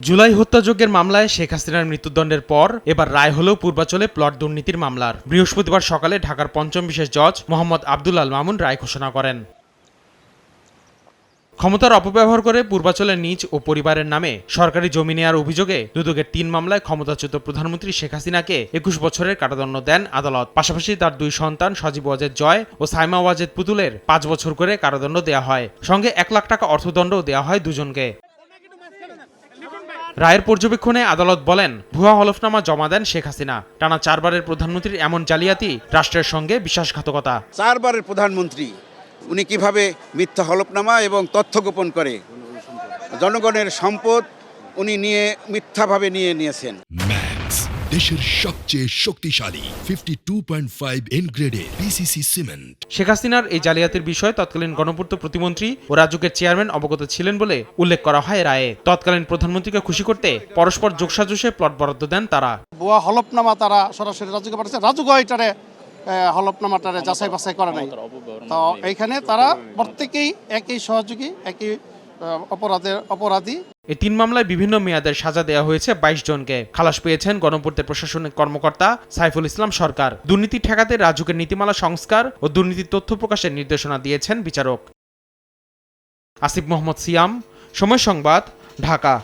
জুলাই হত্যাযজ্ঞের মামলায় শেখ হাসিনার মৃত্যুদণ্ডের পর এবার রায় হল পূর্বাচলে প্লট দুর্নীতির মামলার। বৃহস্পতিবার সকালে ঢাকার পঞ্চম বিশেষ জজ মোহাম্মদ আব্দুল আল মামুন রায় ঘোষণা করেন। ক্ষমতার অপব্যবহার করে পূর্বাচলের নিজ ও পরিবারের নামে সরকারি জমি নেওয়ার অভিযোগে দুদকের তিন মামলায় ক্ষমতাচ্যুত প্রধানমন্ত্রী শেখ হাসিনাকে একুশ বছরের কারাদণ্ড দেন আদালত। পাশাপাশি তার দুই সন্তান সজীব ওয়াজেদ জয় ও সাইমা ওয়াজেদ পুতুলের পাঁচ বছর করে কারাদণ্ড দেওয়া হয়। সঙ্গে এক লাখ টাকা অর্থদণ্ডও দেওয়া হয় দুজনকে। রায়ের পর্যবেক্ষণে আদালত বলেন, ভুয়া হলফনামা জমা দেন শেখ হাসিনা। টানা চারবারের প্রধানমন্ত্রীর এমন জালিয়াতি রাষ্ট্রের সঙ্গে বিশ্বাসঘাতকতা। চারবারের প্রধানমন্ত্রী উনি কীভাবে মিথ্যা হলফনামা এবং তথ্য গোপন করে? জনগণের সম্পদ উনি নিয়ে মিথ্যাভাবে নিয়ে নিয়েছেন। দেশের সবচেয়ে শক্তিশালী fifty two point five N গ্রেডের পিসিসি সিমেন্ট শেখ হাসিনার এই জালিয়াতির বিষয়ে তৎকালীন গণপূর্ত প্রতিমন্ত্রী ও রাজুকের চেয়ারম্যান অবগত ছিলেন বলে উল্লেখ করা হয় রায়ে তৎকালীন প্রধানমন্ত্রীকে খুশি করতে পরস্পর যোগসাজশে প্লট বরাদ্দ দেন তারা। ভুয়া হলফনামা তারা সরাসরি রাজুকে পাঠাচ্ছে। রাজুকে এটারে হলফনামাটারে যাচাই বাছাই করে নাই। তো এইখানে তারা প্রত্যেকেই একই সহযোগী একই অপরাধের অপরাধী এই তিন মামলায় বিভিন্ন মেয়াদের সাজা দেওয়া হয়েছে বাইশ জনকে। খালাস পেয়েছেন গণপূর্তের প্রশাসনিক কর্মকর্তা সাইফুল ইসলাম সরকার। দুর্নীতি ঠেকাতে রাজুকের নীতিমালা সংস্কার ও দুর্নীতির তথ্য প্রকাশের নির্দেশনা দিয়েছেন বিচারক। আসিফ মোহাম্মদ সিয়াম সময় সংবাদ ঢাকা।